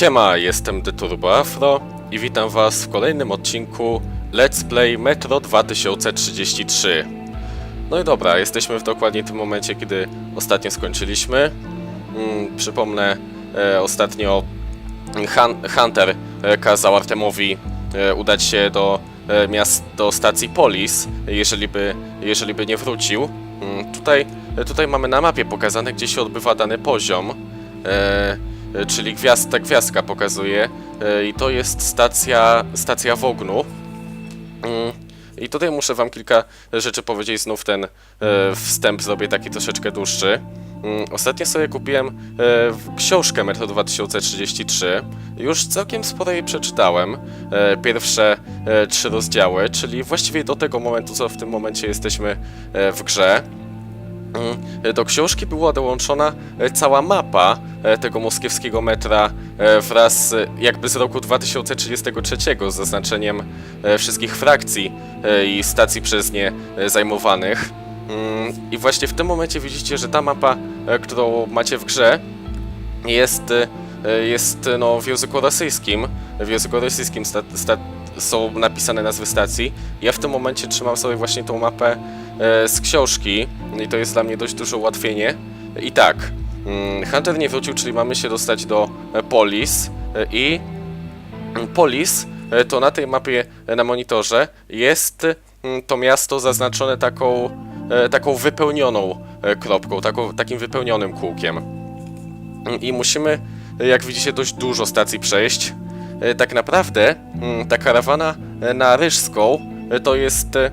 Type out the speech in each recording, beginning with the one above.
Siema, jestem Deturbo Afro i witam was w kolejnym odcinku Let's Play Metro 2033. No i dobra, jesteśmy w dokładnie tym momencie, kiedy ostatnio skończyliśmy. Mm, przypomnę, e, ostatnio Han Hunter e, kazał Artemowi e, udać się do, e, miast, do stacji Polis, jeżeli by, jeżeli by nie wrócił. Mm, tutaj, e, tutaj mamy na mapie pokazane, gdzie się odbywa dany poziom. E, czyli gwiazd, ta gwiazdka pokazuje e, i to jest stacja, stacja Wognu. Mm, I tutaj muszę wam kilka rzeczy powiedzieć, znów ten e, wstęp zrobię taki troszeczkę dłuższy. Mm, Ostatnio sobie kupiłem e, w- książkę Metro 2033. Już całkiem sporo jej przeczytałem. E, Pierwsze e, trzy rozdziały, czyli właściwie do tego momentu, co w tym momencie jesteśmy e, w grze. Mm, Do książki była dołączona e, cała mapa e, tego moskiewskiego metra e, wraz jakby z roku 2033 z zaznaczeniem wszystkich frakcji i stacji przez nie zajmowanych. Mm, I właśnie w tym momencie widzicie, że ta mapa, którą macie w grze, jest, jest no, w języku rosyjskim. W języku rosyjskim sta, sta, są napisane nazwy stacji. Ja w tym momencie trzymam sobie właśnie tą mapę z książki i to jest dla mnie dość duże ułatwienie. I tak, mm, Hunter nie wrócił, czyli mamy się dostać do e, Polis e, i Polis e, to na tej mapie e, na monitorze jest mm, to miasto zaznaczone taką, e, taką wypełnioną e, kropką, taką, takim wypełnionym kółkiem. I musimy, jak widzicie, dość dużo stacji przejść. E, Tak naprawdę mm, ta karawana e, na Ryżską e, to jest, e,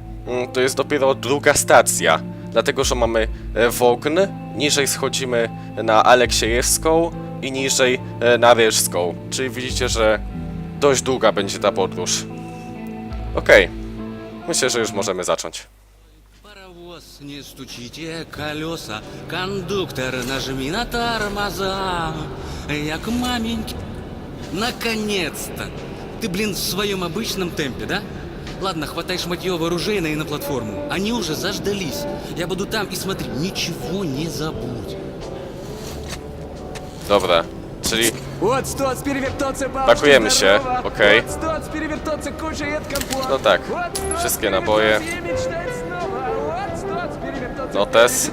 to jest dopiero druga stacja. Dlatego, że mamy e, Wogn, niżej schodzimy na Aleksiejewską i niżej e, na Ryżską. Czyli widzicie, że dość długa będzie ta podróż. Okej, myślę, że już możemy zacząć. Паровоз, не стучите колеса, кондуктор, нажми на тормоза. Я к маменьке. Наконец-то! Ты, блин, в своем обычном темпе, да? Ладно, хватай шматье вооружейное и на платформу. Они уже заждались. Я буду там и смотри, ничего не забудь. Dobra, czyli Пакуем się, okej. Компот. No tak, wszystkie naboje. Notes.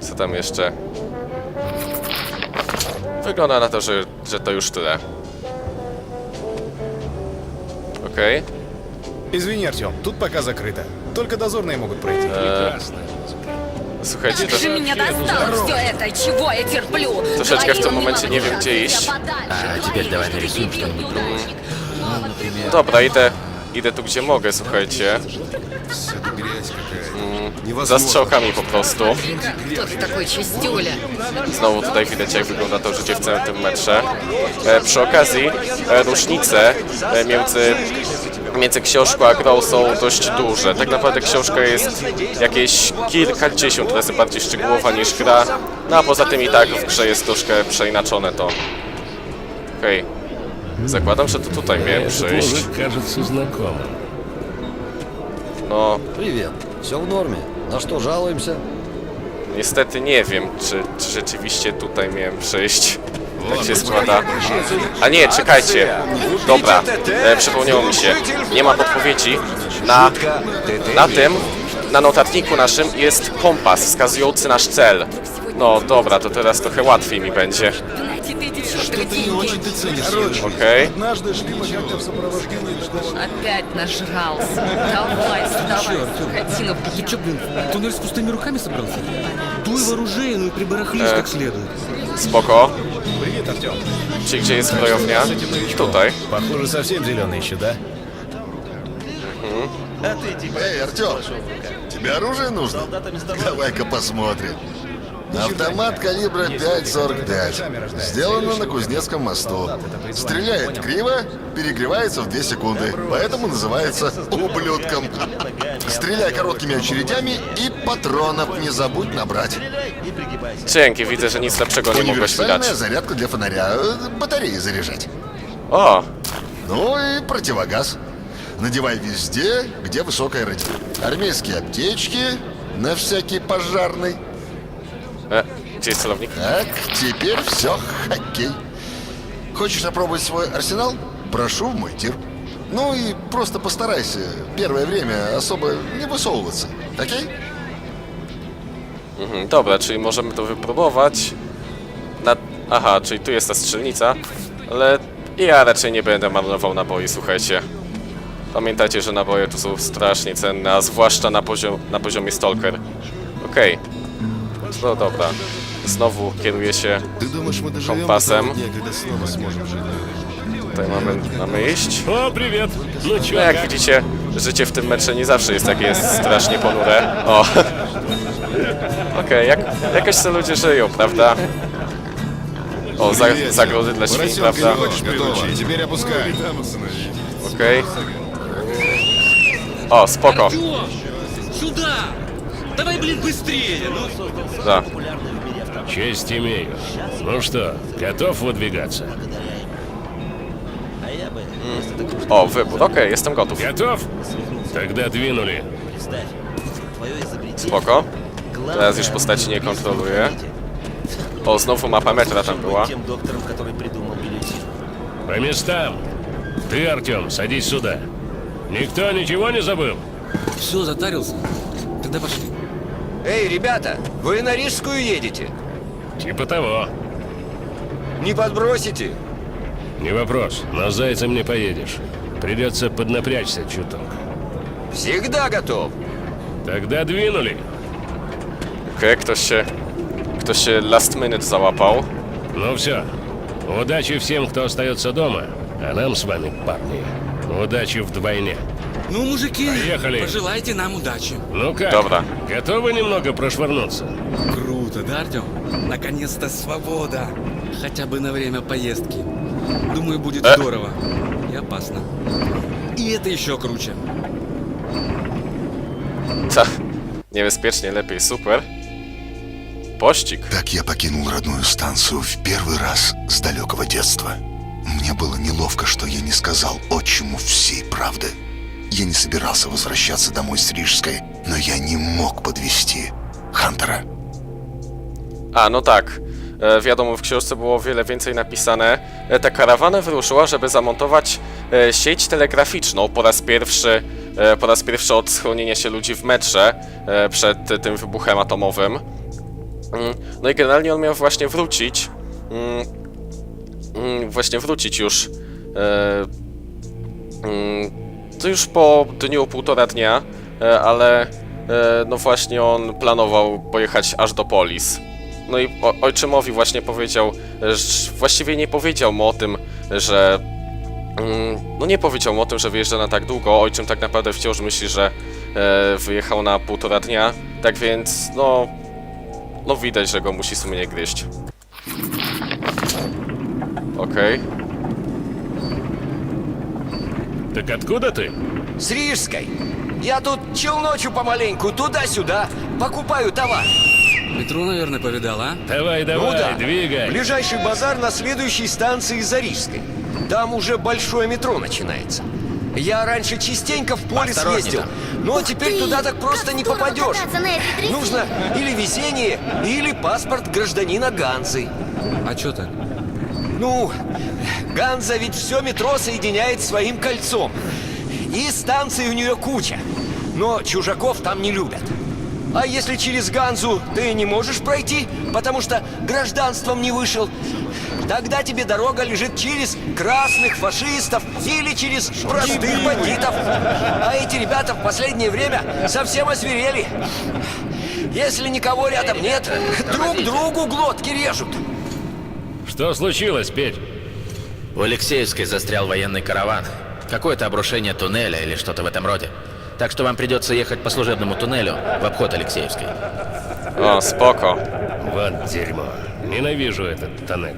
Co tam jeszcze? Wygląda na to, że, że to już tyle. Окей. Извини, Артем, тут пока закрыто. Только дозорные могут пройти. Э, Прекрасно. Заходи, Как же меня достало все это, чего я терплю? Слушайте, как в том моменте не видим, тебя, ищ. А теперь давай нарисуем что-нибудь другое. Добре, іде, іде тут, где много, слухайте. Все грязь какая. za strzałkami po prostu. Кто ты такой чистюля? Znowu tutaj widać jak wygląda to życie w całym tym metrze. E, przy okazji e, różnice e, między, między książką a grą są dość duże. Tak naprawdę książka jest jakieś kilkadziesiąt razy bardziej szczegółowa niż gra. No a poza tym i tak w grze jest troszkę przeinaczone to. Okej. Zakładam, że to tutaj miałem przyjść. Тоже кажется знакомым. No, Привет. Все в норме. На что жалуемся? Niestety nie wiem, czy, czy rzeczywiście tutaj miałem przyjść. Tak się składa. A nie, czekajcie. Dobra, e, przypomniało mi się. Nie ma podpowiedzi. Na, na tym, na notatniku naszym jest kompas wskazujący nasz cel. No dobra, to teraz trochę łatwiej mi będzie. Знаете, ты эти чертовы деньги. Okej. Однажды шли мы как-то в сопровождении такого... Опять нажрался. Давай, вставай, скотина. Ты что, блин, в туннель с пустыми руками собрался? Дуй вооружейную и прибарахлись как следует. Spoko. Привет, Артем. Czyli gdzie jest zbrojownia? Tutaj. Похоже, совсем зеленый еще, да? Эй, Артем, тебе оружие нужно? Давай-ка посмотрим. Автомат калибра 5.45. Сделано на Кузнецком мосту. Стреляет криво, перегревается в 2 секунды. Поэтому называется ублюдком. Стреляй короткими очередями и патронов не забудь набрать. Dzięki, widzę, że nic lepszego nie mogłeś mi dać. Универсальная зарядка для фонаря. э, Батареи заряжать. O, Ну и противогаз. Надевай везде, где высокая радиация. Армейские аптечки на всякий пожарный. e, gdzie jest celownik? Так, теперь все, хоккей. Хочешь опробовать свой арсенал? Прошу в мой тир. Ну и просто постарайся первое время особо не высовываться, окей? Mhm, dobra, czyli możemy to wypróbować. Na... Aha, czyli tu jest ta strzelnica, ale ja raczej nie będę marnował naboi, słuchajcie. Pamiętajcie, że naboje tu są strasznie cenne, a zwłaszcza na, poziom, na poziomie Stalker. Okej. No dobra. Znowu kieruję się Ты думаешь, мы доживем Компасом. до того дня, когда снова сможем жить? Tutaj mamy, mamy iść. О, привет! Ну чё, No jak как? widzicie, życie w tym meczu nie zawsze jest takie strasznie ponure. O! Okej, jak, jakoś sobie ludzie żyją, prawda? O, za, zagrody dla świń, Поросенка prawda? не хочешь приручить, теперь опускай. Okej. O, spoko. Артём! Сюда! Давай, блин, быстрее! Ну, Da. Честь имею. Ну что, готов выдвигаться? O, wybór. Okej, jestem gotów. Готов? Тогда двинули. Spoko. Teraz już postaci nie kontroluję. O, znowu mapa metra tam była. По местам. Ты, Артем, садись сюда. Никто ничего не забыл? все, затарился. Тогда пошли. Эй, ребята, вы на Рижскую едете? Типа того. Не подбросите? Не вопрос, но с зайцем не поедешь. Придется поднапрячься чуток. Всегда готов. Тогда двинули. Okej, ktoś się... Ktoś się last minute załapał. Ну все. Удачи всем, кто остается дома. А нам с вами, парни, удачи вдвойне. Ну, мужики, Поехали. пожелайте нам удачи. Ну как? Добро. Готовы немного прошвырнуться? Круто, да, Артем? Наконец-то свобода. Хотя бы на время поездки. Думаю, будет Э. здорово. И опасно. И это еще круче. Ta. Niebezpiecznie, lepiej, super. Pościg. Так я покинул родную станцию в первый раз с далекого детства. Мне было неловко, что я не сказал отчиму всей правды. Я не собирался возвращаться домой с Рижской, но я не мог подвести Хантера. A, no tak. E, wiadomo, w książce było o wiele więcej napisane. E, ta karawana wyruszyła, żeby zamontować e, sieć telegraficzną po raz pierwszy, e, po raz pierwszy od schronienia się ludzi w metrze e, przed e, tym wybuchem atomowym. Mm, No i generalnie on miał właśnie wrócić. Mm, mm, właśnie wrócić już. E, mm, to już po dniu, półtora dnia, e, ale e, no właśnie on planował pojechać aż do Polis. No i ojczymowi właśnie powiedział, e, właściwie nie powiedział mu o tym, że mm, no nie powiedział mu o tym, że wyjeżdża na tak długo. Ojczym tak naprawdę wciąż myśli, że wyjechał na półtora dnia. Tak więc no no widać, że go musi sumienie gryźć. Okej. Так откуда ты? С Рижской. Я тут челночу помаленьку, туда-сюда, покупаю товар. Метро, наверное, повидал, а? Давай, давай, ну да. двигай. Ближайший базар на следующей станции за Рижской. Там уже большое метро начинается. Я раньше частенько в поле съездил, но теперь туда так просто не попадешь. Нужно или везение, или паспорт гражданина Ганзы. А чё так? Ну, Ганза ведь все метро соединяет своим кольцом. И станций у нее куча. Но чужаков там не любят. А если через Ганзу ты не можешь пройти, потому что гражданством не вышел, тогда тебе дорога лежит через красных фашистов или через простых бандитов. А эти ребята в последнее время совсем озверели. Если никого рядом нет, друг другу глотки режут. Что случилось, Петь? У Алексеевской застрял военный караван. Какое-то обрушение туннеля или что-то в этом роде. Так что вам придется ехать по служебному туннелю в обход Алексеевской. O, spoko. Вот дерьмо. Ненавижу этот тоннель.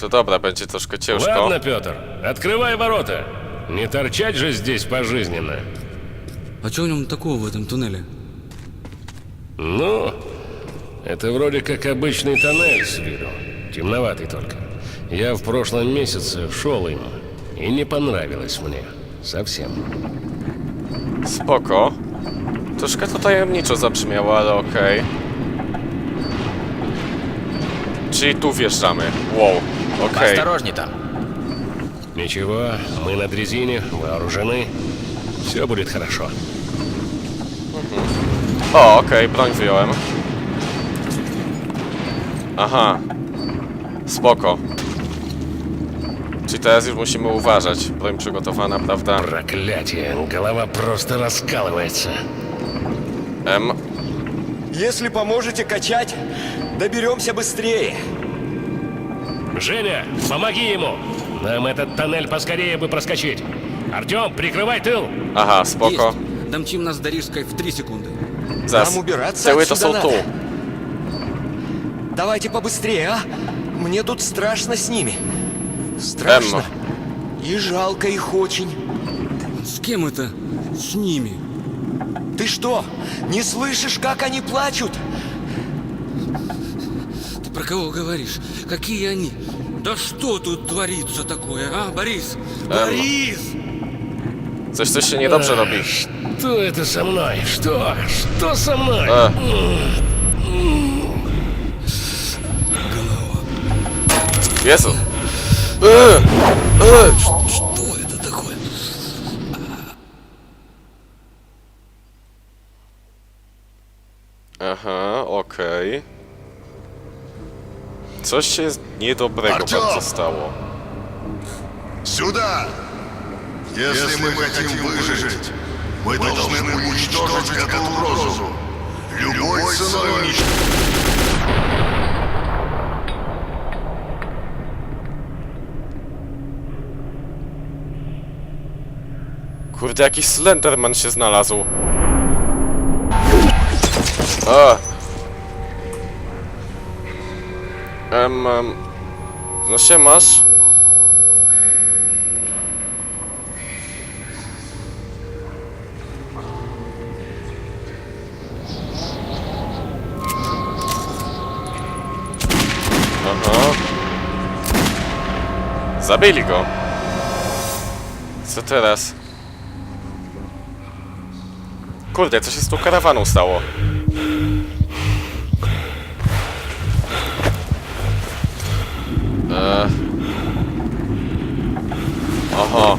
To dobra, będzie troszkę ciężko. Ладно, Петр, открывай ворота. Не торчать же здесь пожизненно. А чё в нем такого в этом туннеле? Ну, это вроде как обычный тоннель с виду. Темноватый только. Я в прошлом месяце шел им, и не понравилось мне. Совсем. Spoko. Troszkę to tajemniczo zabrzmiało, ale okej. Czyli tu wjeżdżamy. Wow, okej. Осторожней там. Ничего, мы на дрезине, вооружены. Все будет хорошо. O, okej, broń wyjąłem. Aha. Spoko. Czyli teraz już musimy uważać. Broń przygotowana, prawda? Проклятие, голова просто раскалывается. M. Если поможете качать, доберемся быстрее. Женя, помоги ему! Нам этот тоннель поскорее бы проскочить. Артем, прикрывай тыл! Aha, spoko. Есть. Домчим нас до Рижской в три секунды. Zaraz. Nam ubierаться Tyły to są отсюда tu. надо. Давайте побыстрее, а? Мне тут страшно с ними. Страшно. И жалко их очень. С кем это? С ними. Ты что, не слышишь, как они плачут? Ты про кого говоришь? Какие они? Да что тут творится такое, а, Борис? Борис! Coś, coś się niedobrze robi. Что это со мной? Что? Что со мной? E. Jezu. E, e. Что это такое? Aha, okej. Coś się niedobrego Arcio! bardzo stało. Сюда! Если, мы хотим выжить, мы должны уничтожить эту угрозу. Любой ценой уничтожить. Kurde, jakiś Slenderman się znalazł. A. Em, em. No się masz? Aha. Zabili go. Co teraz? Kurde, co się z tą karawaną stało? Eee. Oho.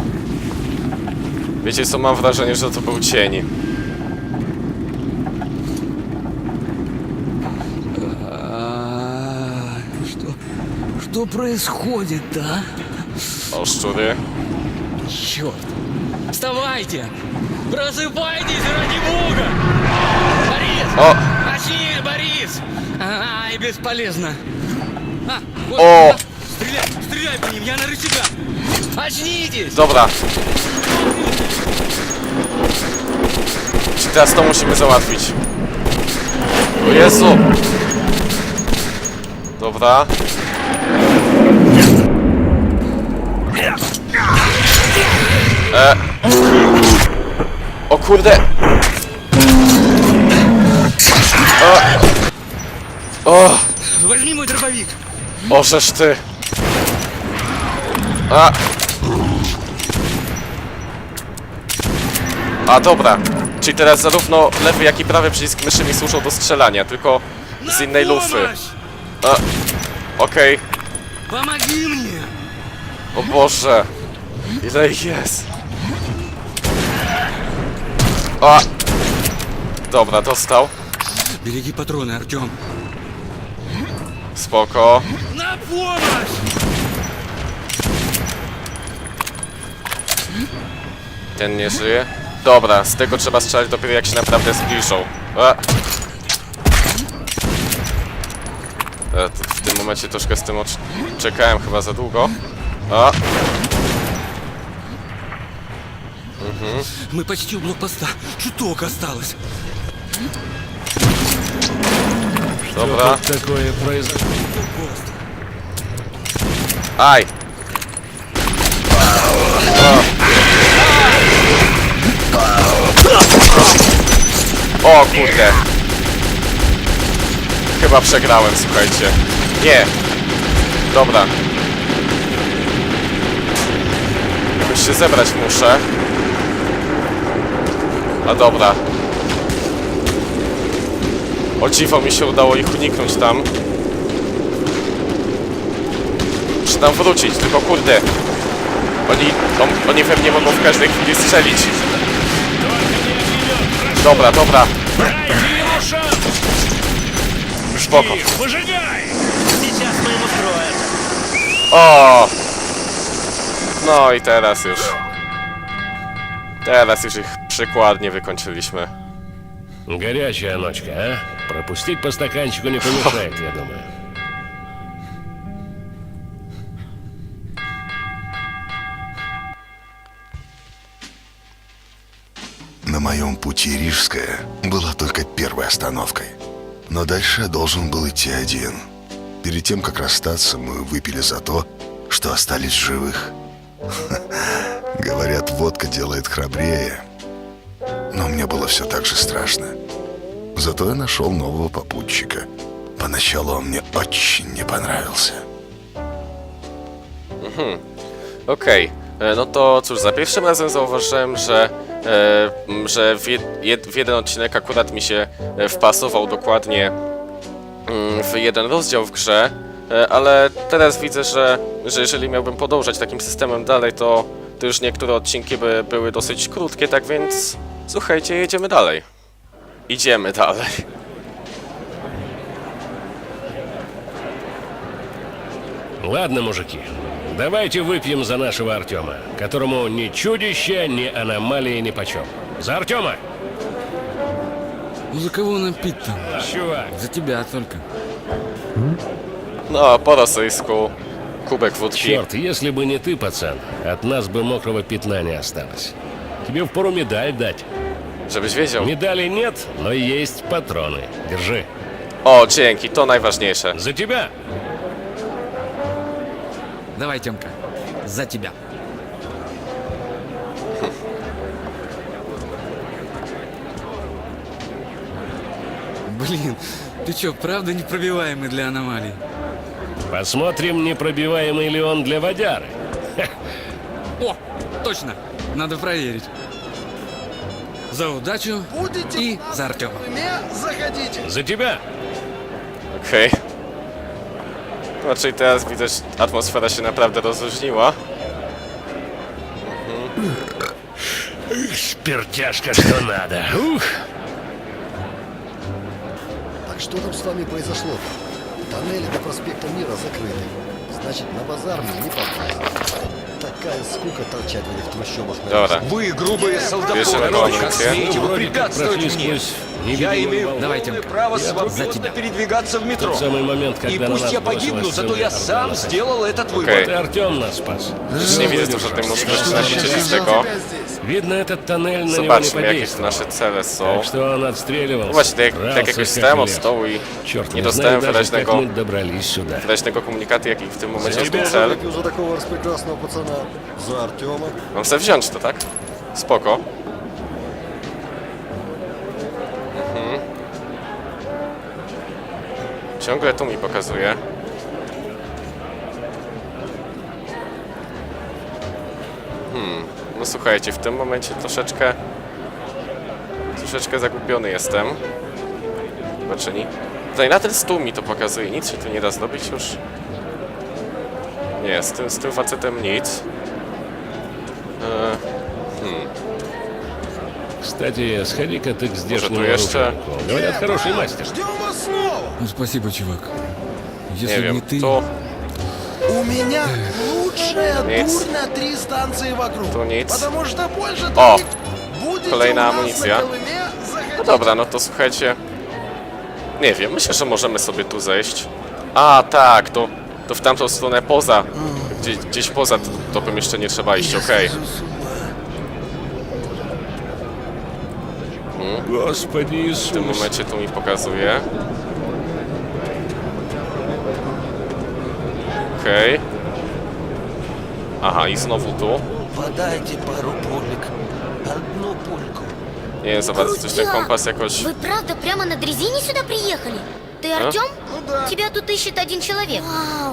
Wiecie co, mam wrażenie, że to był cień. А, Что, что происходит, а? O, szczury. Черт! Вставайте! Просыпайтесь ради бога! Борис! O! Очнись, Борис! Ай, бесполезно! А, вот, О! да, Стреляй, стреляй по ним, я на рычагах! Очнитесь! Dobra. Teraz to musimy załatwić? O Jezu! Dobra. kurde! O! O! Возьми мой дробовик! O, żeż ty! A! A, dobra. Czyli teraz zarówno lewy, jak i prawy przycisk myszy mi służą do strzelania, tylko z innej lufy. помощь! A, Okej. Помоги мне! O Boże. Ile ich jest? A! Dobra, dostał. Береги патроны, Артем! Spoko. На помощь! Ten nie żyje. Dobra, z tego trzeba strzelać dopiero jak się naprawdę zbliżą. A. E, t- W tym momencie troszkę z tym ocz- czekałem chyba za długo. A, Мы почти у блокпоста. Чуток осталось. dobra. Такое произошло. Aj! O! o kurde! Chyba przegrałem, słuchajcie. Nie! Dobra. Jakoś się zebrać muszę. A dobra. O dziwo mi się udało ich uniknąć tam. muszę tam wrócić, tylko kurde. Oni, on, oni we mnie mogą w każdej chwili strzelić. Dobra, dobra. Spoko. O! No i teraz już. Teraz już ich przykładnie wykończyliśmy. Горячая ночка, а? Пропустить по стаканчику не помешает, я думаю. На моем пути Рижская была только первой остановкой. Но дальше я должен был идти один. Перед тем, как расстаться, мы выпили за то, что остались живых. Говорят, водка делает храбрее. Но мне было все так же страшно. Зато я нашел нового попутчика. Поначалу он мне очень не понравился. Okej, e, no to cóż, za pierwszym razem zauważyłem, że, e, m, że w, jed, jed, w jeden odcinek akurat mi się e, wpasował dokładnie mm, w jeden rozdział w grze, e, ale teraz widzę, że, że jeżeli miałbym podążać takim systemem dalej, to, to już niektóre odcinki by były dosyć krótkie, tak więc słuchajcie, jedziemy dalej. Idziemy dalej. Ладно, мужики, давайте выпьем за нашего Артема, которому ни чудище, ни аномалии ни почем. За Артема! Ну за кого нам пить-то? Чувак! За тебя только. No, po rosyjsku Kubek wódki. Черт, если бы не ты, пацан, от нас бы мокрого пятна не осталось. Тебе впору медаль дать. Żebyś wiedział. Медалей нет, но есть патроны. Держи. O, dzięki, to najważniejsze. За тебя! Давай, Тёмка, за тебя. Блин, ты чё, правда непробиваемый для аномалий? Посмотрим, непробиваемый ли он для водяры. О, точно, надо проверить. За удачу и за Артема. За тебя! Okej. No, czyli teraz że atmosfera się naprawdę rozluźniła. Спиртяшка, что надо. Ух! Так что там с вами произошло? Тоннели до проспекта Мира закрыты. Значит, на базар мне не попасть. Такая скука торчать в этих трущобах. Да, да. Вы грубые солдаты. Смейте Смеете препятствовать мне. Я имею Давайте. право свободно передвигаться в метро. Тот самый момент, когда И пусть я погибну, зато я сам сделал этот выбор. Okay. Ты Артем нас спас. Сними это, что ты можешь значительно такого? Видно, этот тоннель на него не Zobaczmy, jakie подействовал. nasze cele są. Так что он отстреливался. No właśnie, tak, jak- tak дрался, jakoś как stałem od лев. stołu i Черт, nie не dostałem знаю даже, как wyraźnego, мы добрались сюда. wyraźnego komunikatu, jaki w tym momencie jest mój Тебя cel. Все-таки уже такого распрекрасного пацана. За Артема. Mam sobie wziąć to, tak? Spoko. Mhm. Ciągle tu mi pokazuje. Hmm. No słuchajcie, w tym momencie troszeczkę... Troszeczkę zagubiony jestem. Zobaczyli. Tutaj na ten stół mi to pokazuje. Nic się tu nie da zrobić już. Nie, z tym, z tym facetem nic. Eee, Кстати, сходи-ка ты к здешнему tu jeszcze? оружейнику. Говорят, хороший мастер. Ну спасибо, чувак. nie Если бы wiem, не ты... tu, У меня лучшая Nic. дурь на три станции вокруг. tu nic. Потому что больше O! других будете Kolejna у нас amunicja. на Колыме, заходите. No dobra, no to słuchajcie. Nie wiem, myślę, że możemy sobie tu zejść. A, tak, to, to w tamtą stronę poza. Gdzie, gdzieś poza to, to pomieszczenie trzeba iść, okej. Господи W tym Иисус. momencie tu mi pokazuje. Okej. Aha, i znowu tu. Подайте пару пулек. Одну пульку. Bardzo coś ten kompas jakoś... Вы правда прямо на дрезине сюда приехали? Ты А? Артем? Тебя тут ищет один человек.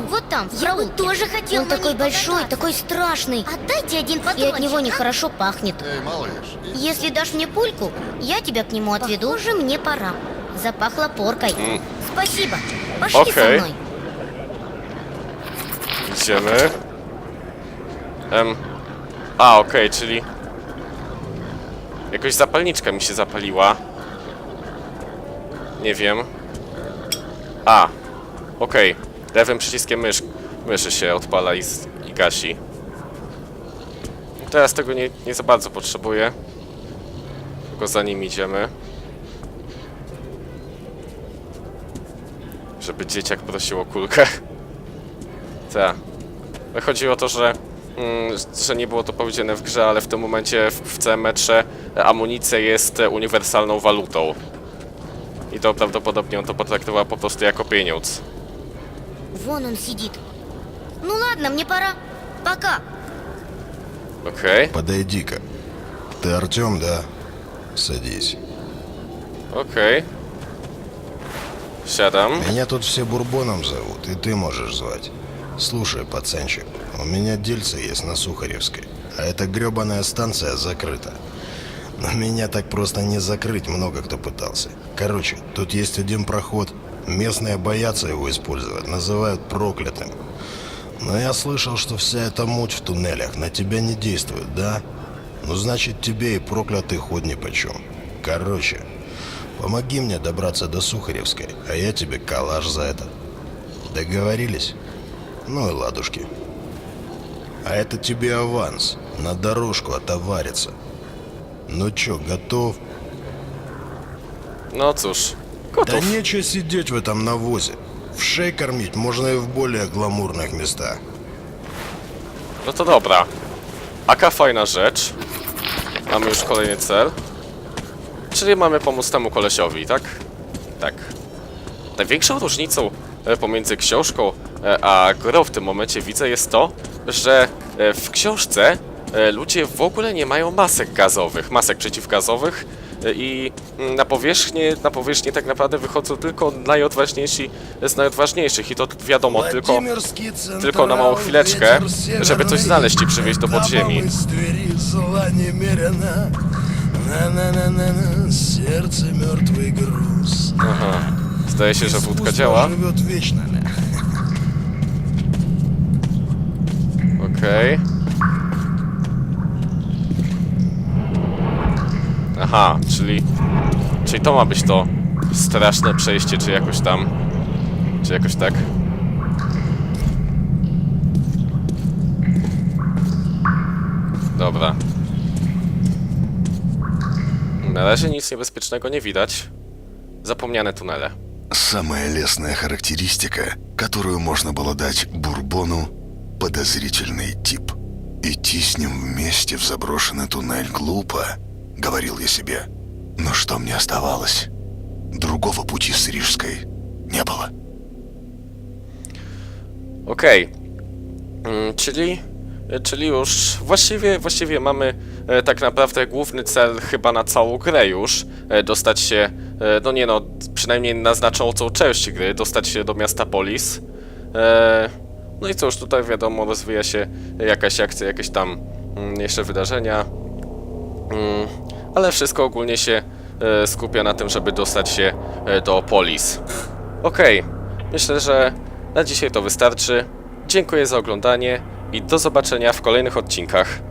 Вот там, в Я бы тоже хотел Он такой большой, такой страшный. Отдайте один И от него нехорошо пахнет. Эй, малыш, Если дашь мне пульку, я тебя к нему отведу. Похоже, мне пора. Запахло поркой. Спасибо. Пошли Окей. со мной. Idziemy. Em. A, okej, czyli... Jakoś zapalniczka mi się zapaliła. Nie wiem. A, okej. Lewym przyciskiem mysz, myszy się odpala i, i gasi. Teraz tego nie, nie za bardzo potrzebuję. Tylko za nim idziemy. Żeby dzieciak prosił o kulkę. Tak. Chodzi o to, że, że nie było to powiedziane w grze, ale w tym momencie w, w całym metrze e, amunicja jest e, uniwersalną walutą. I to prawdopodobnie on to potraktował po prostu jako pieniądz. Вон он сидит. Ну ладно, мне пора. Пока. Okej, Подойди-ка. Ты Артем, да? Садись. okej. Siadam. Меня тут все Бурбоном зовут, и ты можешь звать. Слушай, пацанчик, у меня дельце есть на Сухаревской, а эта гребаная станция закрыта. Но меня так просто не закрыть, много кто пытался. Короче, тут есть один проход. Местные боятся его использовать, называют проклятым. Но я слышал, что вся эта муть в туннелях на тебя не действует, да? Ну, значит, тебе и проклятый ход нипочем. Короче, помоги мне добраться до Сухаревской, а я тебе калаш за это. Договорились? Ну и ладушки. А это тебе аванс. На дорожку отовариться. Ну чё, готов? No cóż, Да gotów. нечего сидеть в этом навозе. В шей кормить можно и в более гламурных местах. No to dobra. Aka fajna rzecz. Mamy już kolejny cel. Czyli mamy pomóc temu kolesiowi, tak? Tak. Największą różnicą e, pomiędzy książką e, E, a grą w tym momencie widzę jest to, że e, w książce e, ludzie w ogóle nie mają masek gazowych, masek przeciwgazowych i mm, na powierzchnię, na powierzchnię tak naprawdę wychodzą tylko najodważniejsi z najodważniejszych i to wiadomo tylko, tylko na małą chwileczkę, żeby coś znaleźć i przywieźć do podziemi. Aha. Zdaje się, że wódka działa. живет вечно. Okej. Aha, czyli... Czyli to ma być to straszne przejście, czy jakoś tam... Czy jakoś tak? Dobra. Na razie nic niebezpiecznego nie widać. Zapomniane tunele. Самая лестная характеристика, которую можно было дать Бурбону – подозрительный тип. Идти с ним вместе в заброшенный туннель глупо, говорил я себе. Но что мне оставалось? Другого пути с Рижской не было. Okej. Mm, Czyli, czyli już właściwie, właściwie mamy e, tak naprawdę główny cel chyba na całą grę już. E, dostać się, e, no nie no, przynajmniej na znaczącą część gry, dostać się do miasta Polis. E, no i cóż, tutaj wiadomo, rozwija się jakaś akcja, jakieś tam mm, jeszcze wydarzenia. Mm, ale wszystko ogólnie się e, skupia na tym, żeby dostać się e, do Polis. Okej, myślę, że na dzisiaj to wystarczy. Dziękuję za oglądanie i do zobaczenia w kolejnych odcinkach.